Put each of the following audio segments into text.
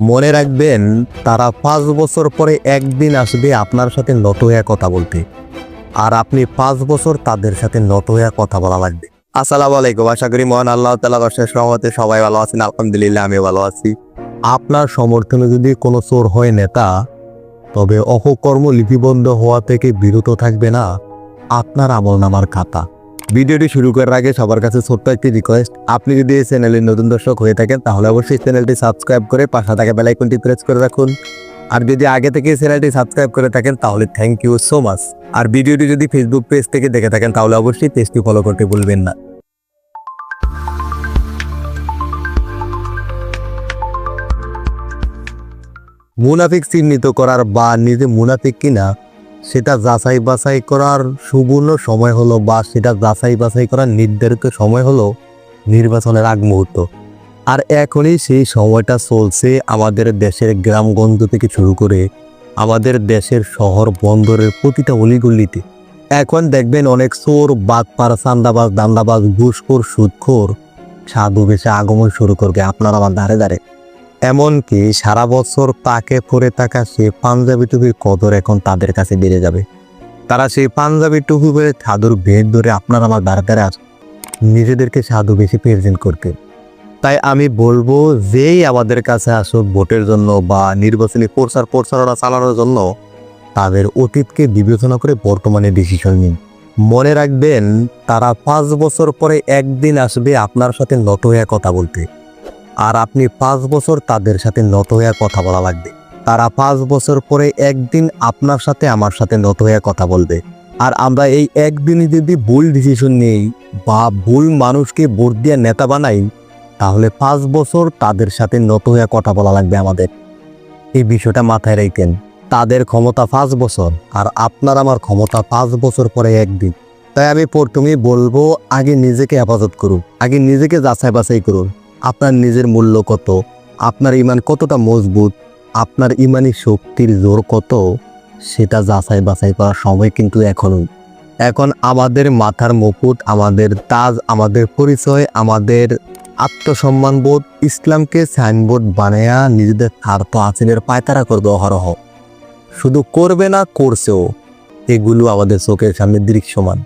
মনে রাখবেন, তারা পাঁচ বছর পরে একদিন আসবে আপনার সাথে নত হয়ে কথা বলতে। আর আপনি পাঁচ বছর তাদের সাথে নত হয়ে কথা বলা লাগবে। আসসালামু আলাইকুম। আশা করি মহান আল্লাহ তালা রসের সহমতে সবাই ভালো আছেন। আলহামদুলিল্লাহ আমি ভালো আছি। আপনার সমর্থনে যদি কোনো চোর হয় নেতা, তবে অপকর্ম লিপিবদ্ধ হওয়া থেকে বিরত থাকবে না। আপনার আমল নামার খাতা। ভিডিওটি শুরু করার আগে সবার কাছে ছোট্ট একটি রিকোয়েস্ট আপনি যদি এই চ্যানেলের নতুন দর্শক হয়ে থাকেন, তাহলে অবশ্যই চ্যানেলটি সাবস্ক্রাইব করে পাশে থাকা বেলাইকনটি প্রেস করে রাখুন। আর যদি আগে থেকে চ্যানেলটি সাবস্ক্রাইব করে থাকেন, তাহলে থ্যাংক ইউ সো মাচ আর ভিডিওটি যদি ফেসবুক পেজ থেকে দেখে থাকেন, তাহলে অবশ্যই পেজটি ফলো করতে ভুলবেন না। মুনাফিক চিহ্নিত করার বা নিজে মুনাফিক কিনা সেটা যাচাই বাছাই করার সুবর্ণ সময় হলো বা সেটা যাচাই বাছাই করার নির্ধারিত সময় হলো নির্বাচনের আগ মুহূর্ত। আর এখনই সেই সময়টা চলছে আমাদের দেশের গ্রামগঞ্জ থেকে শুরু করে আমাদের দেশের শহর বন্দরের প্রতিটা অলিগল্লিতে এখন দেখবেন অনেক চোর বাদপার চান্দাবাজ, দান্দাবাজ, ঘুষখোর, সুদখোর সাধু বেশে আগমন শুরু করবে। আপনার আমার দাঁড়ে দাঁড়ে এমনকি সারা বছর তাকে পরে থাকা সে পাঞ্জাবি টুপির কদর এখন তাদের কাছে বেড়ে যাবে। তারা সেই পাঞ্জাবি টুপি বলে সাধুর ভেদ ধরে আপনার আমার দাঁড়ে আস নিজেদেরকে সাধু বেশি প্রেজেন্ট করতে। তাই আমি বলব, যেই আমাদের কাছে আসুক ভোটের জন্য বা নির্বাচনী প্রচার প্রচারণা চালানোর জন্য, তাদের অতীতকে বিবেচনা করে বর্তমানে ডিসিশন নিন। মনে রাখবেন, তারা পাঁচ বছর পরে একদিন আসবে আপনার সাথে নত হয়ে কথা বলতে। আর আপনি পাঁচ বছর তাদের সাথে নত হয়ে কথা বলা লাগবে। তারা পাঁচ বছর পরে একদিন আপনার সাথে আমার সাথে নত হয়ে কথা বলবে। আর আমরা এই একদিনই যদি ভুল ডিসিশন নেই বা ভুল মানুষকে ভোট দিয়ে নেতা বানাই, তাহলে পাঁচ বছর তাদের সাথে নত হয়ে কথা বলা লাগবে আমাদের। এই বিষয়টা মাথায় রাখেন। তাদের ক্ষমতা পাঁচ বছর আর আপনার আমার ক্ষমতা পাঁচ বছর পরে একদিন। তাই আমি প্রথমেই বলব, আগে নিজেকে হেফাজত করুন। আগে নিজেকে যাচাই বাছাই করুন। আপনার নিজের মূল্য কত? আপনার ইমান কতটা মজবুত? আপনার ইমানি শক্তির জোর কত? সেটা যাচাই বাছাই করার সময় কিন্তু এখনই এখন আমাদের মাথার মুকুট, আমাদের তাজ, আমাদের পরিচয়, আমাদের আত্মসম্মানবোধ ইসলামকে সাইনবোর্ড বানায়া নিজেদের স্বার্থ আচরণের পায়তারা করবে অহরহ শুধু করবে না, করছেও। এগুলো আমাদের চোখের সামনে দৃশ্যমান।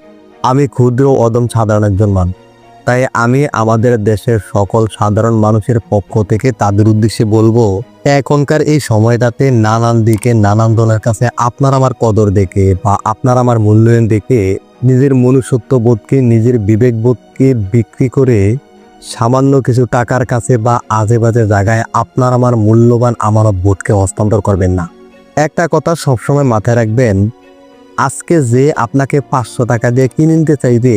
আমি ক্ষুদ্র অদম সাধারণ একজন মানুষ। তাই আমি আমাদের দেশের সকল সাধারণ মানুষের পক্ষ থেকে তাদের উদ্দেশ্যে বলব, এখনকার এই সময়টাতে নানান দিকে, নানান দলের কাছে আপনার আমার কদর দেখে বা আপনার আমার মূল্যায়ন দেখে নিজের মনুষ্যত্ব বোধকে, নিজের বিবেক বোধকে বিক্রি করে সামান্য কিছু টাকার কাছে বা আজে বাজে জায়গায় আপনার আমার মূল্যবান আমানত বোধকে হস্তান্তর করবেন না। একটা কথা সবসময় মাথায় রাখবেন, আজকে যে আপনাকে পাঁচশো টাকা দিয়ে কিনে নিতে চাইবে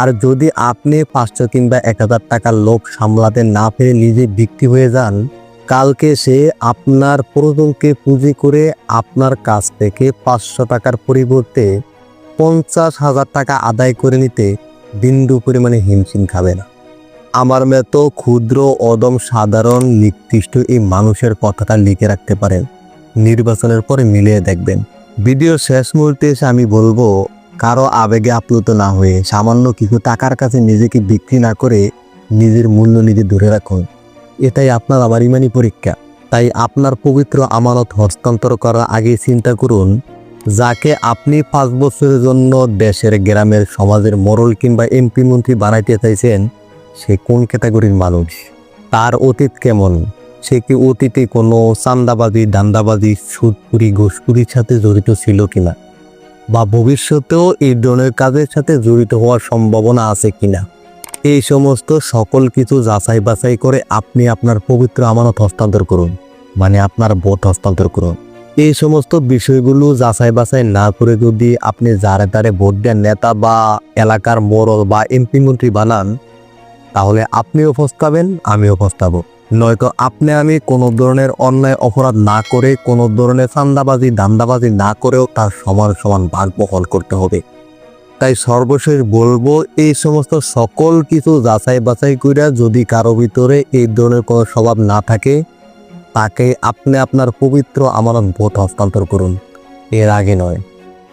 আর যদি আপনি পাঁচশো কিংবা এক হাজার টাকার লোভ সামলাতে না পেরে নিজে বিক্রি হয়ে যান, কালকে সে আপনার প্রয়োজনকে পুঁজি করে আপনার কাছ থেকে পাঁচশো টাকার পরিবর্তে পঞ্চাশ হাজার টাকা আদায় করে নিতে বিন্দু পরিমাণে হিমশিম খাবে না। আমার মতো ক্ষুদ্র, অদম, সাধারণ, নিকৃষ্ট এই মানুষের কথাটা লিখে রাখতে পারেন। নির্বাচনের পরে মিলিয়ে দেখবেন। ভিডিও শেষ মুহূর্তে এসে আমি বলব কারও আবেগে আপ্লুত না হয়ে সামান্য কিছু টাকার কাছে নিজেকে বিক্রি না করে নিজের মূল্য নিজে ধরে রাখুন। এটাই আপনার আমার ইমানি পরীক্ষা। তাই আপনার পবিত্র আমানত হস্তান্তর করার আগে চিন্তা করুন, যাকে আপনি পাঁচ বছরের জন্য দেশের গ্রামের সমাজের মরল কিংবা এমপি মন্ত্রী বানাইতে চাইছেন, সে কোন ক্যাটাগরির মানুষ? তার অতীত কেমন? সে কি অতীতে কোনো চান্দাবাজি, দান্দাবাজি, সুদপুরি, ঘুষপুরির সাথে জড়িত ছিল কিনা? বা ভবিষ্যতেও এই ধরনের কাজের সাথে জড়িত হওয়ার সম্ভাবনা আছে কিনা? এই সমস্ত সকল কিছু যাচাই বাছাই করে আপনি আপনার পবিত্র আমানত হস্তান্তর করুন মানে আপনার ভোট হস্তান্তর করুন। এই সমস্ত বিষয়গুলো যাচাই বাছাই না করে যদি আপনি যারে তারে ভোট দেন, নেতা বা এলাকার মোড়ল বা এমপি মন্ত্রী বানান তাহলে আপনিও ফস্তাবেন আমিও ফস্তাবো নয়তো আপনি আমি কোনো ধরনের অন্যায় অপরাধ না করে, কোনো ধরনের চান্দাবাজি দান্দাবাজি না করেও তার সমান সমান ভাগ বহল করতে হবে। তাই সর্বশেষ বলব, এই সমস্ত সকল কিছু যাচাই বাছাই করে যদি কারও ভিতরে এই ধরনের কোনো স্বভাব না থাকে, তাকে আপনি আপনার পবিত্র আমানত ভোট হস্তান্তর করুন। এর আগে নয়।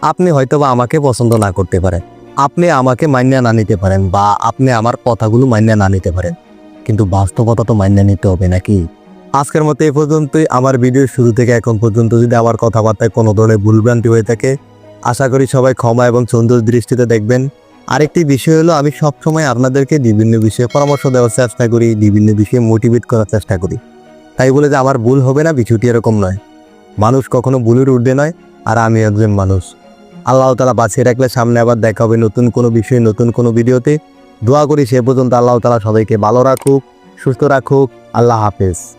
আপনি হয়তোবা আমাকে পছন্দ না করতে পারেন। আপনি আমাকে মান্য না নিতে পারেন বা আপনি আমার কথাগুলো মান্য না নিতে পারেন। কিন্তু বাস্তবতা তো মান্য নিতে হবে নাকি? আজকের মতো এ পর্যন্তই। আমার ভিডিওর শুরু থেকে এখন পর্যন্ত যদি আমার কথাবার্তায় কোনো ধরনের ভুলভ্রান্তি হয়ে থাকে, আশা করি সবাই ক্ষমা এবং সুন্দর দৃষ্টিতে দেখবেন। আরেকটি বিষয় হলো, আমি সবসময় আপনাদেরকে বিভিন্ন বিষয়ে পরামর্শ দেওয়ার চেষ্টা করি, বিভিন্ন বিষয়ে মোটিভেট করার চেষ্টা করি। তাই বলে যে, আমার ভুল হবে না, বিষয়টি এরকম নয়। মানুষ কখনো ভুলের উঠবে নয়, আর আমি একজন মানুষ। আল্লাহ তালা বাঁচিয়ে রাখলে সামনে আবার দেখা হবে নতুন কোনো বিষয়ে, নতুন কোনো ভিডিওতে। দোয়া করি সে পর্যন্ত আল্লাহ তালা সবাইকে ভালো রাখুক, সুস্থ রাখুক। আল্লাহ হাফেজ।